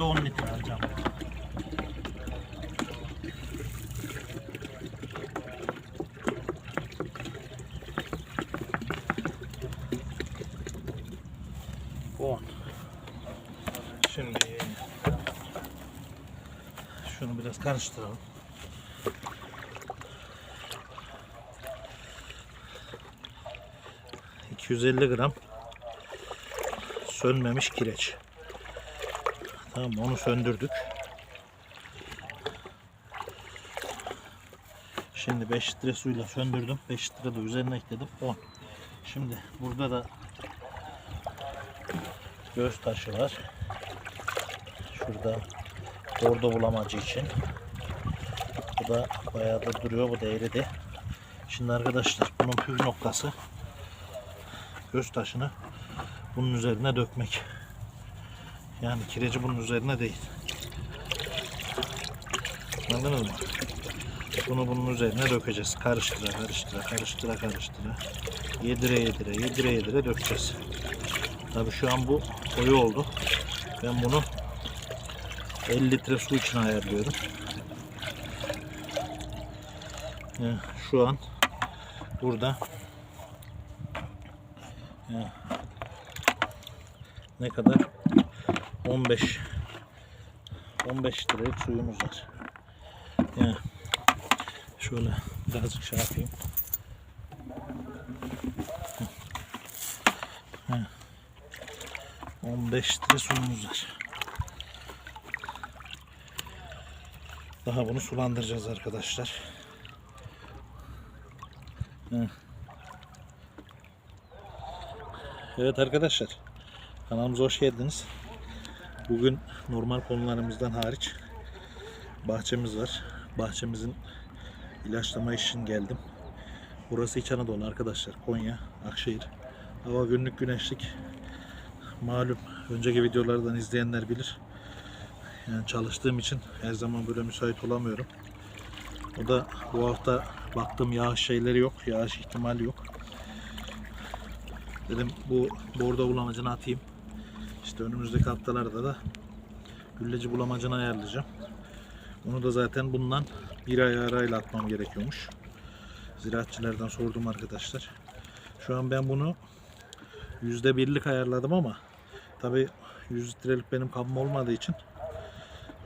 Günlükte 10 litre harcam. On. Şimdi şunu biraz karıştıralım. ...250 gram... ...sönmemiş kireç. Tamam onu söndürdük. Şimdi 5 litre suyla söndürdüm. 5 litre de üzerine ekledim. 10. Şimdi burada da göz taşı var. Şurada bordo bulamacı için. Bu da bayağı da duruyor. Bu da eridi. Şimdi arkadaşlar bunun püf noktası göz taşını bunun üzerine dökmek. Yani kireci bunun üzerine değil. Anladınız mı? Bunu bunun üzerine dökeceğiz. Karıştıra karıştıra karıştıra karıştıra. Yedire yedire yedire yedire dökeceğiz. Tabi şu an bu koyu oldu. Ben bunu 50 litre su için ayarlıyorum. Ya, Şu an burada ne kadar 15 15 liralık suyumuz var. Ya, şöyle birazcık şey yapayım. Ya, 15 litre suyumuz var. Daha bunu sulandıracağız arkadaşlar. Evet arkadaşlar. Kanalımıza hoş geldiniz. Bugün normal konularımızdan hariç bahçemiz var. Bahçemizin ilaçlama için geldim. Burası İç Anadolu arkadaşlar. Konya, Akşehir. Hava günlük güneşlik. Malum önceki videolardan izleyenler bilir. Yani çalıştığım için her zaman böyle müsait olamıyorum. O da bu hafta baktım yağış şeyleri yok. Yağış ihtimali yok. Dedim bu bordo bulamacını atayım. İşte önümüzdeki haftalarda da gülleci bulamacını ayarlayacağım. Onu da zaten bundan bir ay arayla atmam gerekiyormuş. Ziraatçılardan sordum arkadaşlar. Şu an ben bunu yüzde birlik ayarladım ama tabi 100 litrelik benim kabım olmadığı için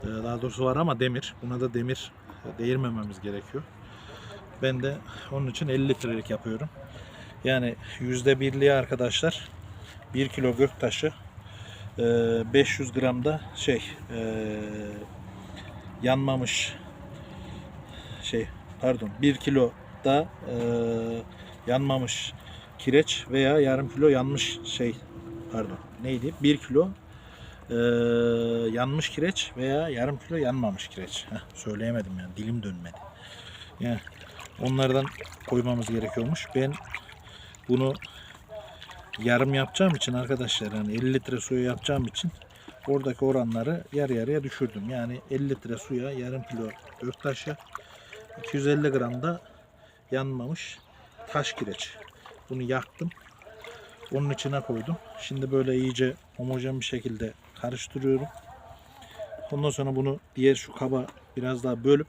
ee, daha doğrusu var ama demir. Buna da demir değirmememiz gerekiyor. Ben de onun için 50 litrelik yapıyorum. Yani yüzde birliği arkadaşlar 1 kilo göktaşı e, 500 gram da şey e, yanmamış şey pardon 1 kilo da e, yanmamış kireç veya yarım kilo yanmış şey pardon neydi 1 kilo e, yanmış kireç veya yarım kilo yanmamış kireç. Heh, söyleyemedim yani dilim dönmedi. Yani onlardan koymamız gerekiyormuş. Ben bunu yarım yapacağım için arkadaşlar yani 50 litre suyu yapacağım için oradaki oranları yarı yarıya düşürdüm. Yani 50 litre suya yarım kilo göktaşı 250 gram da yanmamış taş kireç. Bunu yaktım. Onun içine koydum. Şimdi böyle iyice homojen bir şekilde karıştırıyorum. Ondan sonra bunu diğer şu kaba biraz daha bölüp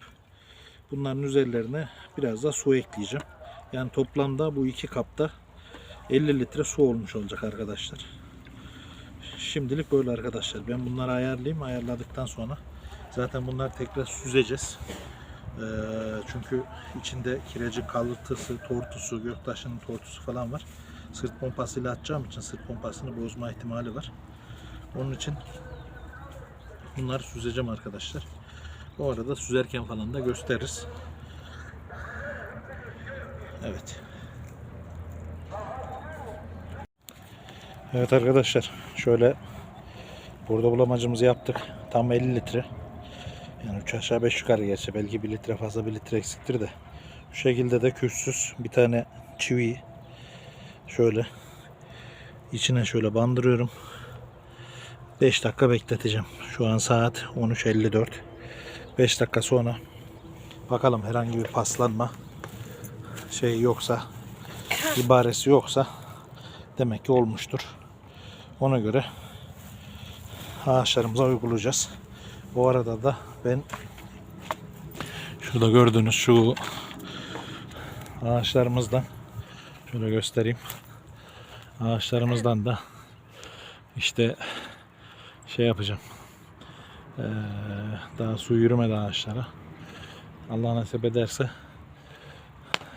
bunların üzerlerine biraz da su ekleyeceğim. Yani toplamda bu iki kapta 50 litre su olmuş olacak arkadaşlar. Şimdilik böyle arkadaşlar. Ben bunları ayarlayayım. Ayarladıktan sonra zaten bunları tekrar süzeceğiz. Ee, çünkü içinde kirecin kalıntısı, tortusu, göktaşının tortusu falan var. Sırt pompasıyla atacağım için sırt pompasını bozma ihtimali var. Onun için bunları süzeceğim arkadaşlar. Bu arada süzerken falan da gösteririz. Evet. Evet arkadaşlar şöyle burada bulamacımızı yaptık. Tam 50 litre. Yani 3 aşağı 5 yukarı geçse belki 1 litre fazla 1 litre eksiktir de. Bu şekilde de küssüz bir tane çivi şöyle içine şöyle bandırıyorum. 5 dakika bekleteceğim. Şu an saat 13.54. 5 dakika sonra bakalım herhangi bir paslanma şey yoksa ibaresi yoksa demek ki olmuştur. Ona göre ağaçlarımıza uygulayacağız. Bu arada da ben şurada gördüğünüz şu ağaçlarımızdan şöyle göstereyim. Ağaçlarımızdan da işte şey yapacağım. Ee, daha su yürümedi ağaçlara. Allah nasip ederse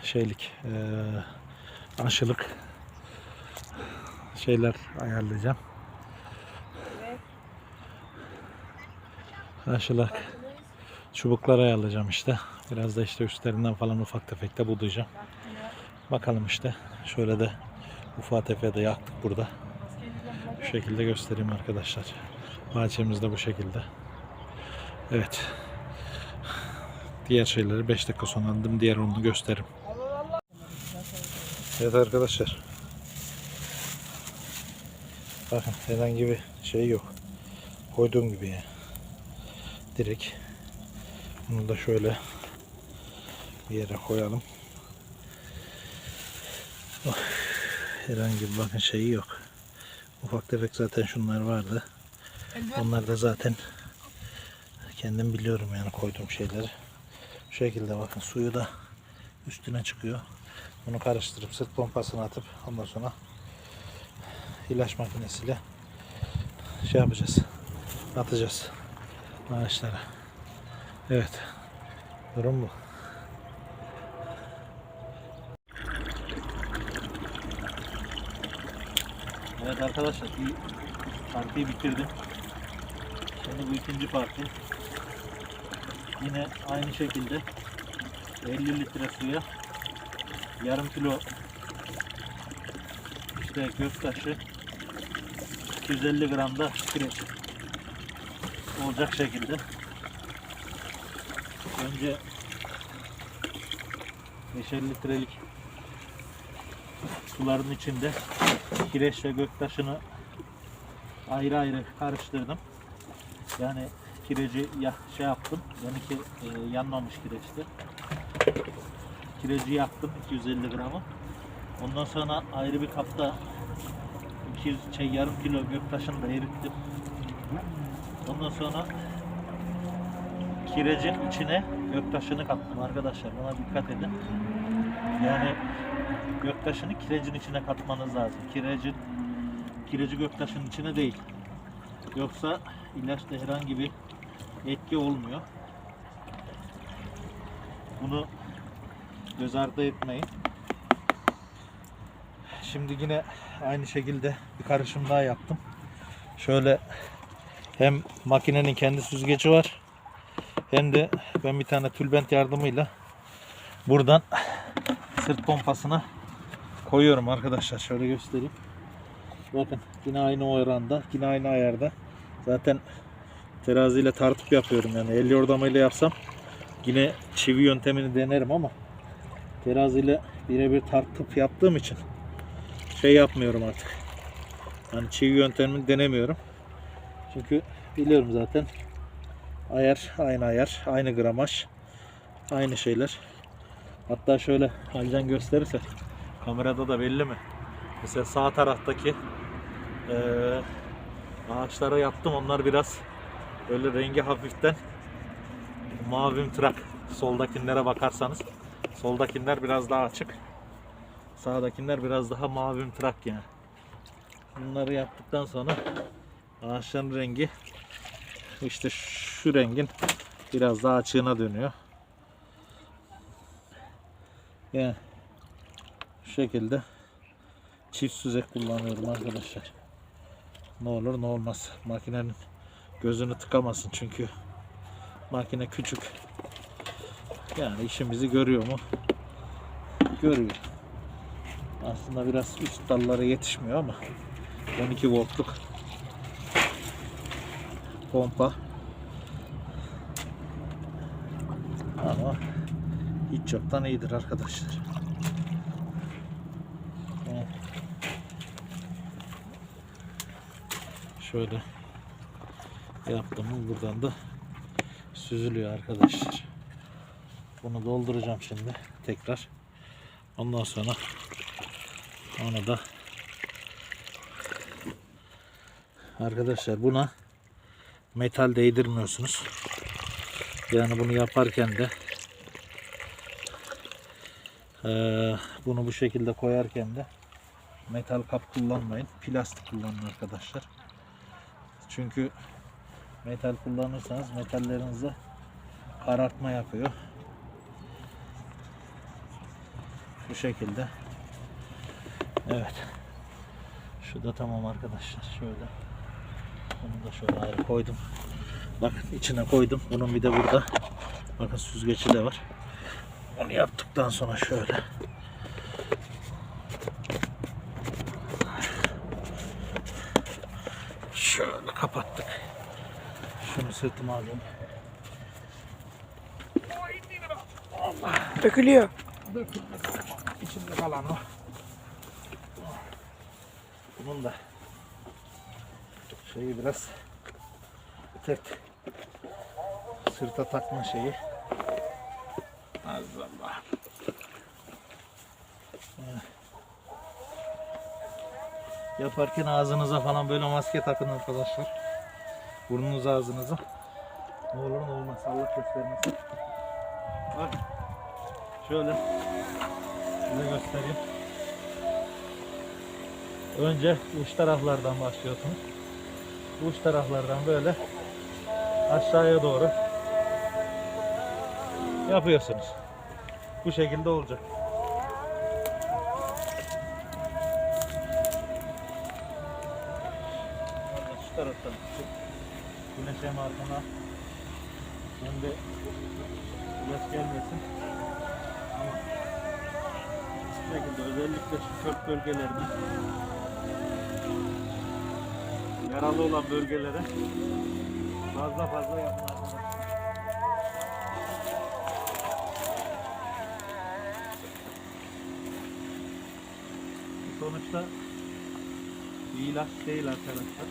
şeylik ee, aşılık şeyler ayarlayacağım. Aşılık çubuklar ayarlayacağım işte. Biraz da işte üstlerinden falan ufak tefek de budayacağım. Bakalım işte. Şöyle de ufak tefek de yaktık burada. Bu şekilde göstereyim arkadaşlar. Bahçemiz de bu şekilde. Evet. Diğer şeyleri 5 dakika sonra. Diğer onu gösteririm. Evet arkadaşlar. Bakın herhangi bir şey yok. Koyduğum gibi yani. Direkt bunu da şöyle bir yere koyalım. Oh, herhangi bir bakın şeyi yok. Ufak tefek zaten şunlar vardı. Onlar da zaten kendim biliyorum yani koyduğum şeyleri. Şu şekilde bakın suyu da üstüne çıkıyor. Bunu karıştırıp sırt pompasına atıp ondan sonra ilaç makinesiyle şey yapacağız. Atacağız ağaçlara. Evet. Durum bu. Evet arkadaşlar bir partiyi bitirdim. Şimdi bu ikinci parti. Yine aynı şekilde 50 litre suya yarım kilo işte göktaşı 250 gram da kireç olacak şekilde önce 550 litrelik suların içinde kireçle göktaşını ayrı ayrı karıştırdım. Yani kireci ya, şey yaptım. Yani ki e, yanmamış kireçti. Kireci yaktım 250 gramı. Ondan sonra ayrı bir kapta 200 şey yarım kilo göktaşını da erittim. Ondan sonra kirecin içine göktaşını kattım arkadaşlar. Buna dikkat edin. Yani göktaşını kirecin içine katmanız lazım. Kirecin kireci göktaşının içine değil. Yoksa ilaçta herhangi bir etki olmuyor. Bunu göz ardı etmeyin. Şimdi yine aynı şekilde bir karışım daha yaptım. Şöyle hem makinenin kendi süzgeci var hem de ben bir tane tülbent yardımıyla buradan sırt pompasına koyuyorum arkadaşlar. Şöyle göstereyim. Bakın yine aynı oranda, yine aynı ayarda. Zaten teraziyle tartıp yapıyorum yani. El yordamıyla yapsam yine çivi yöntemini denerim ama teraziyle birebir tartıp yaptığım için şey yapmıyorum artık. Yani çivi yöntemini denemiyorum. Çünkü biliyorum zaten ayar aynı ayar, aynı gramaj, aynı şeyler. Hatta şöyle Halcan gösterirse kamerada da belli mi? Mesela sağ taraftaki eee ağaçlara yaptım. Onlar biraz böyle rengi hafiften mavi trak. Soldakilere bakarsanız soldakiler biraz daha açık. Sağdakiler biraz daha mavi trak yani. Bunları yaptıktan sonra ağaçların rengi işte şu rengin biraz daha açığına dönüyor. Yani şu şekilde çift süzek kullanıyorum arkadaşlar. Ne olur ne olmaz. Makinenin gözünü tıkamasın çünkü makine küçük. Yani işimizi görüyor mu? Görüyor. Aslında biraz üst dallara yetişmiyor ama 12 voltluk pompa ama hiç yoktan iyidir arkadaşlar. Şöyle yaptım buradan da süzülüyor arkadaşlar. Bunu dolduracağım şimdi tekrar. Ondan sonra onu da arkadaşlar buna metal değdirmiyorsunuz. Yani bunu yaparken de eee, bunu bu şekilde koyarken de metal kap kullanmayın. Plastik kullanın arkadaşlar. Çünkü metal kullanırsanız metallerinizde karartma yapıyor. Bu şekilde. Evet. Şu da tamam arkadaşlar. Şöyle. Bunu da şöyle ayrı koydum. Bakın içine koydum. Bunun bir de burada. Bakın süzgeci de var. Onu yaptıktan sonra şöyle. Şöyle kapattık. Şunu sırtıma alayım. Dökülüyor. İçinde kalan o. Bunun da şeyi biraz tek sırta takma şeyi. Allah. Yaparken ağzınıza falan böyle maske takın arkadaşlar. Burnunuz ağzınıza. Ne olur ne olmaz Allah göstermesin. Bak. Şöyle size göstereyim. Önce uç taraflardan başlıyorsunuz. Uç taraflardan böyle aşağıya doğru yapıyorsunuz. Bu şekilde olacak. Şu taraftan güneş hem ardına hem güneş gelmesin. Ama özellikle şu kök bölgelerine yaralı olan bölgelere fazla fazla. Bu Sonuçta ilaç değil arkadaşlar.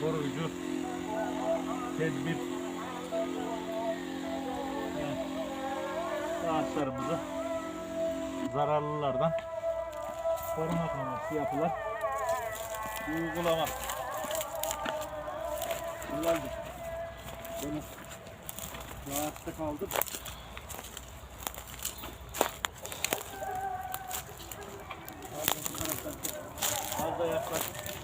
Koruyucu tedbir yani ağaçlarımızı zararlılardan korumak amaçlı yapılan uygulama. Yıllardır böyle rahatta kaldım. Fazla yaklaş. Dediğim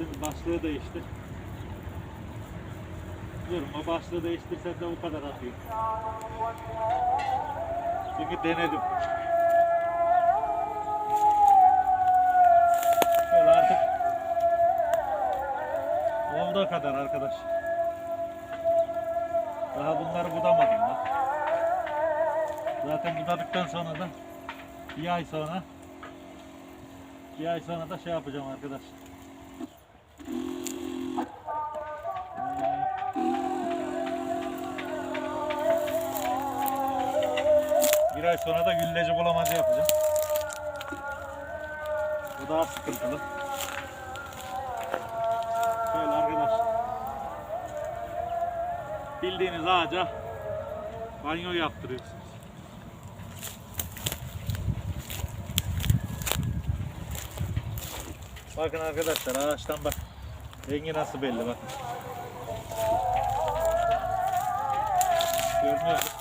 Diyeceksiniz başlığı değiştir. Diyorum o başlığı değiştirsen de bu kadar atıyor. Çünkü denedim. Şöyle artık olduğu kadar arkadaş. Daha bunları budamadım bak. Zaten budadıktan sonra da bir ay sonra bir ay sonra da şey yapacağım arkadaş. Ay sonra da gülleci bulamacı yapacağım. Bu daha sıkıntılı. Şöyle arkadaş. Bildiğiniz ağaca banyo yaptırıyorsunuz. Bakın arkadaşlar ağaçtan bak. Rengi nasıl belli bakın. Görünüyor.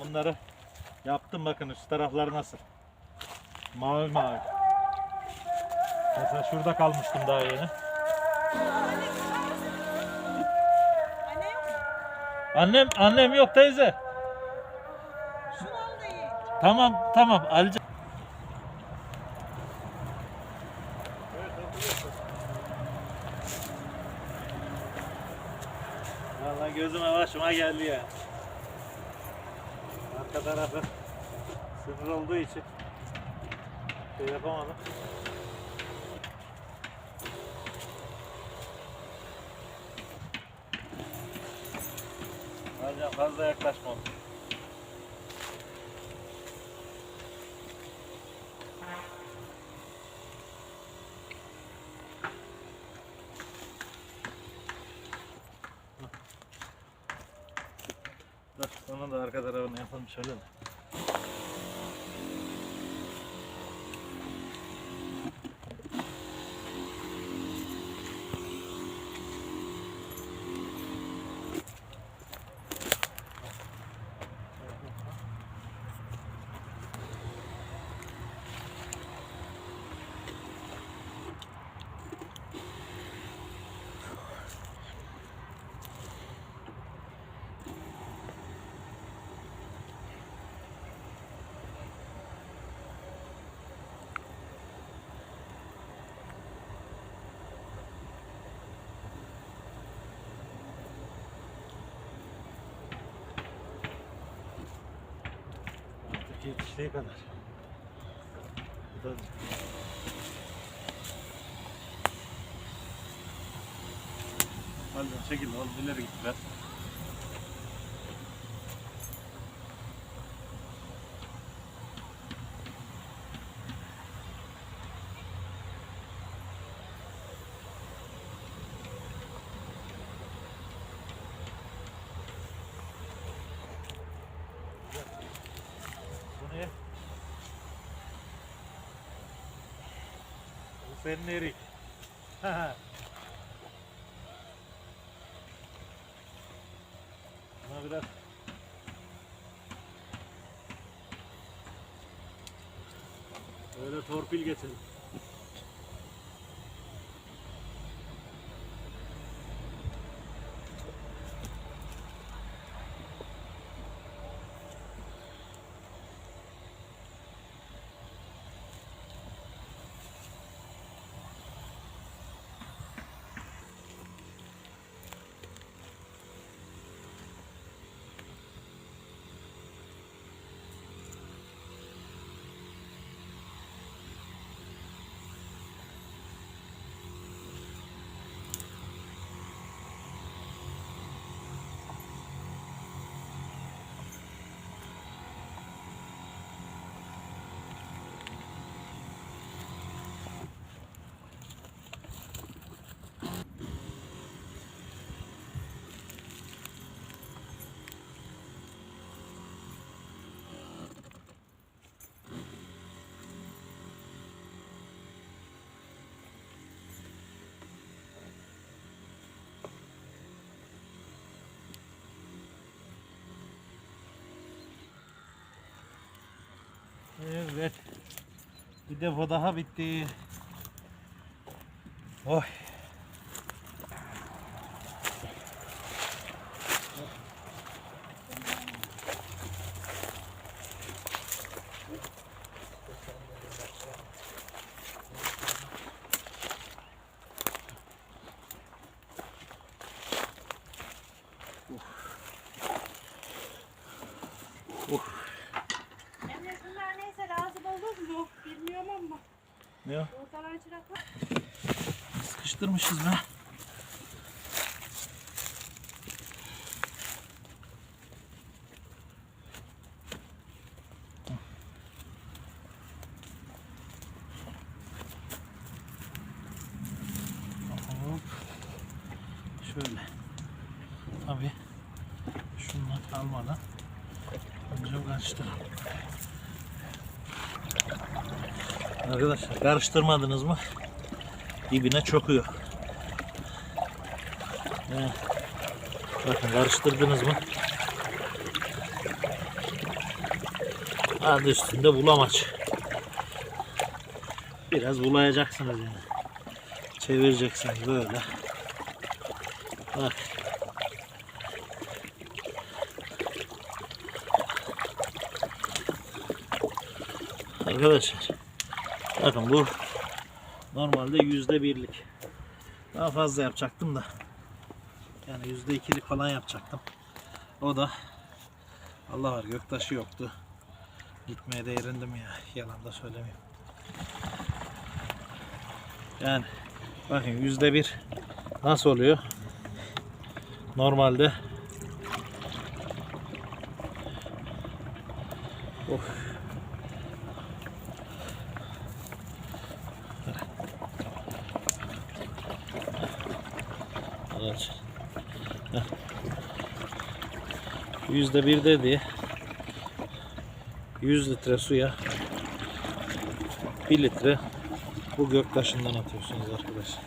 Bunları yaptım bakın üst taraflar nasıl. Mavi mavi. Mesela şurada kalmıştım daha yeni. Annem annem yok teyze. Tamam tamam Alican. Vallahi gözüme başıma geldi ya tarafı sınır olduğu için şey yapamadım. Hocam fazla yaklaşmadım. Onu da arka tarafını yapalım şöyle de. Artık yetiştiği kadar. Bu da Hadi çekil oğlum ileri git. Bu ne? Erik. Buna biraz Böyle torpil geçelim. Evet. Bir defa daha bitti. Oy. Bunlar neyse Bilmiyorum ama. Ne o? Ortadan çıraklar. Sıkıştırmışız be. Hop. Şöyle. Tabii. Şundan almadan önce karıştıralım. Arkadaşlar karıştırmadınız mı? dibine çöküyor. He. Bakın karıştırdınız mı? Adı üstünde bulamaç. Biraz bulayacaksınız yani. Çevireceksiniz böyle. Bak. Arkadaşlar bakın bu Normalde yüzde birlik. Daha fazla yapacaktım da. Yani yüzde ikilik falan yapacaktım. O da Allah var göktaşı yoktu. Gitmeye de erindim ya. Yalan da söylemeyeyim. Yani bakın yüzde bir nasıl oluyor? Normalde Güzelce. Heh. Yüzde bir dedi. 100 litre suya 1 litre bu göktaşından atıyorsunuz arkadaşlar.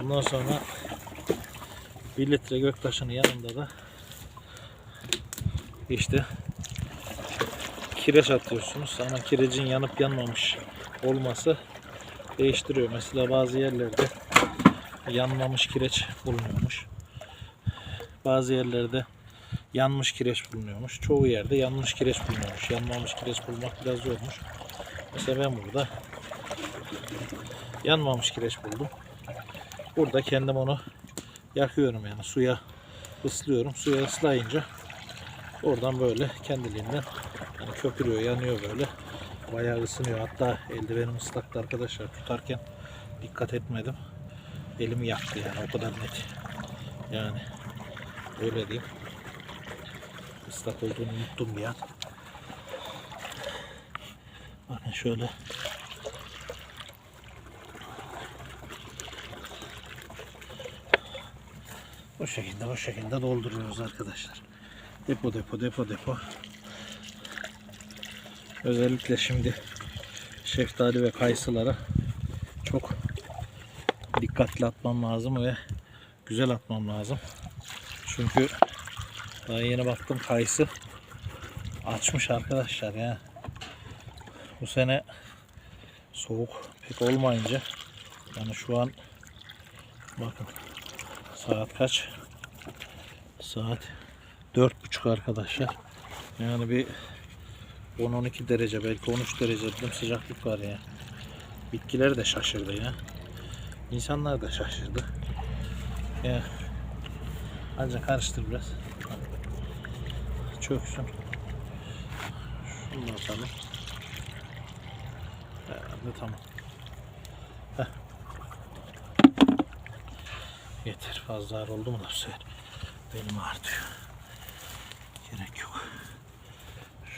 Ondan sonra 1 litre göktaşının yanında da işte kireç atıyorsunuz ama kirecin yanıp yanmamış olması değiştiriyor. Mesela bazı yerlerde yanmamış kireç bulunuyormuş. Bazı yerlerde yanmış kireç bulunuyormuş. Çoğu yerde yanmış kireç bulunuyormuş. Yanmamış kireç bulmak biraz zormuş. Mesela ben burada yanmamış kireç buldum. Burada kendim onu yakıyorum yani suya ıslıyorum. Suya ıslayınca oradan böyle kendiliğinden yani köpürüyor, yanıyor böyle. Bayağı ısınıyor. Hatta eldivenim ıslaktı arkadaşlar. Tutarken dikkat etmedim. Elimi yaktı yani o kadar net. Yani öyle diyeyim. Islak olduğunu unuttum bir an. Bakın şöyle Bu şekilde bu şekilde dolduruyoruz arkadaşlar. Depo depo depo depo. Özellikle şimdi şeftali ve kayısılara çok dikkatli atmam lazım ve güzel atmam lazım. Çünkü daha yeni baktım kayısı açmış arkadaşlar ya. Bu sene soğuk pek olmayınca yani şu an bakın saat kaç? Saat dört buçuk arkadaşlar. Yani bir 10-12 derece belki 13 derece dedim sıcaklık var ya. Bitkiler de şaşırdı ya. İnsanlar da şaşırdı. Ya. Ancak karıştır biraz. Çöksün. Şunu atalım. Herhalde tamam. Heh. Yeter. Fazla ağır oldu mu da sefer benim artıyor. Gerek yok.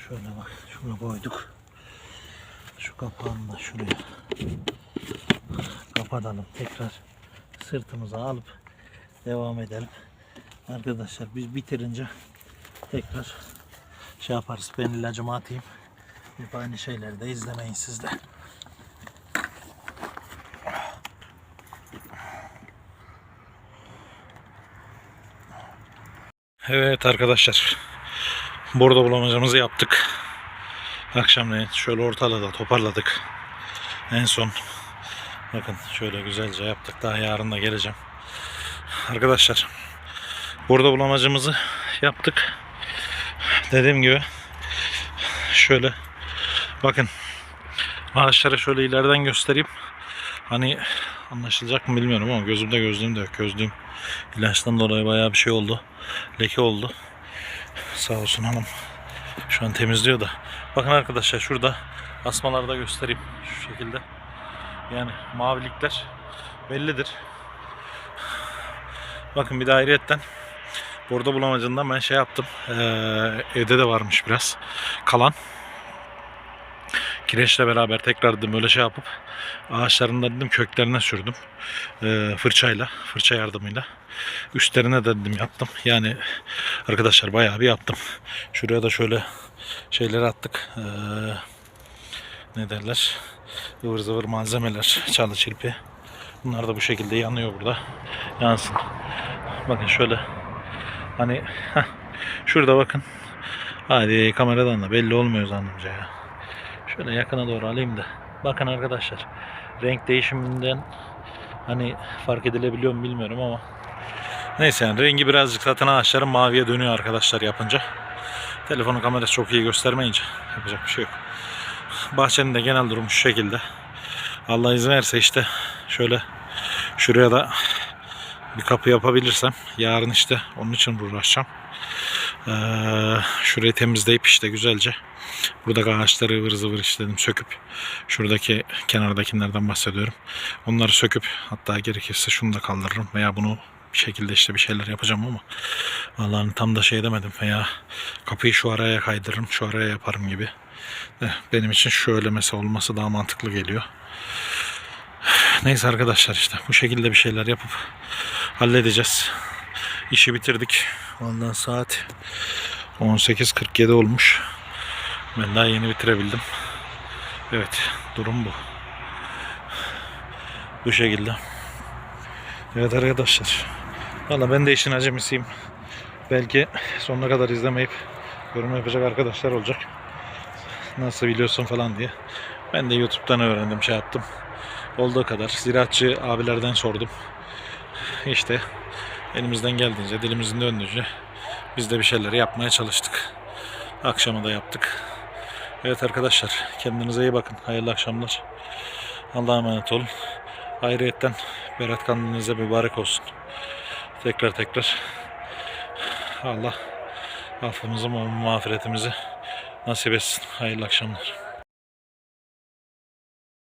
Şöyle bak. Şunu koyduk. Şu kapağını da şuraya kapatalım. Tekrar sırtımıza alıp devam edelim. Arkadaşlar biz bitirince tekrar şey yaparız. Ben ilacımı atayım. Hep aynı şeyleri de izlemeyin siz de. Evet arkadaşlar. Burada bulamacamızı yaptık. Akşamleyin şöyle ortalığı toparladık. En son bakın şöyle güzelce yaptık. Daha yarın da geleceğim. Arkadaşlar burada bulamacımızı yaptık. Dediğim gibi şöyle bakın ağaçları şöyle ileriden göstereyim. Hani anlaşılacak mı bilmiyorum ama gözümde gözlüğüm de yok. Gözlüğüm ilaçtan dolayı bayağı bir şey oldu. Leke oldu. Sağ olsun hanım. Şu an temizliyor da. Bakın arkadaşlar şurada asmaları da göstereyim. Şu şekilde. Yani mavilikler bellidir. Bakın bir de ayrıyetten burada bulamacından ben şey yaptım. Ee, evde de varmış biraz kalan. Kireçle beraber tekrar dedim böyle şey yapıp ağaçların da dedim köklerine sürdüm. Ee, fırçayla, fırça yardımıyla. Üstlerine de dedim yaptım. Yani arkadaşlar bayağı bir yaptım. Şuraya da şöyle şeyleri attık. Ee, ne derler? ıvır zıvır malzemeler, çalı çirpi. Bunlar da bu şekilde yanıyor burada. Yansın. Bakın şöyle. Hani heh, şurada bakın. Hadi kameradan da belli olmuyor zannımca ya. Şöyle yakına doğru alayım da. Bakın arkadaşlar. Renk değişiminden hani fark edilebiliyor mu bilmiyorum ama neyse yani rengi birazcık zaten ağaçların maviye dönüyor arkadaşlar yapınca. Telefonun kamerası çok iyi göstermeyince yapacak bir şey yok. Bahçenin de genel durumu şu şekilde. Allah izin verirse işte şöyle şuraya da bir kapı yapabilirsem yarın işte onun için uğraşacağım. Ee, şurayı temizleyip işte güzelce buradaki ağaçları ıvır zıvır işledim söküp şuradaki kenardakilerden bahsediyorum. Onları söküp hatta gerekirse şunu da kaldırırım veya bunu bir şekilde işte bir şeyler yapacağım ama vallahi tam da şey demedim veya kapıyı şu araya kaydırırım şu araya yaparım gibi. Eh, Benim için şöyle mesela olması daha mantıklı geliyor. Neyse arkadaşlar işte bu şekilde bir şeyler yapıp halledeceğiz. İşi bitirdik. Ondan saat 18.47 olmuş. Ben daha yeni bitirebildim. Evet, durum bu. Bu şekilde. Evet arkadaşlar. Valla ben de işin acemisiyim. Belki sonuna kadar izlemeyip yorum yapacak arkadaşlar olacak. Nasıl biliyorsun falan diye. Ben de YouTube'dan öğrendim şey yaptım. Olduğu kadar ziraatçı abilerden sordum. İşte elimizden geldiğince dilimizin döndüğünce biz de bir şeyler yapmaya çalıştık. Akşama da yaptık. Evet arkadaşlar kendinize iyi bakın. Hayırlı akşamlar. Allah'a emanet olun. Ayrıyetten Berat kandilinize mübarek olsun. Tekrar tekrar Allah affımızı mağfiretimizi nasip etsin. Hayırlı akşamlar.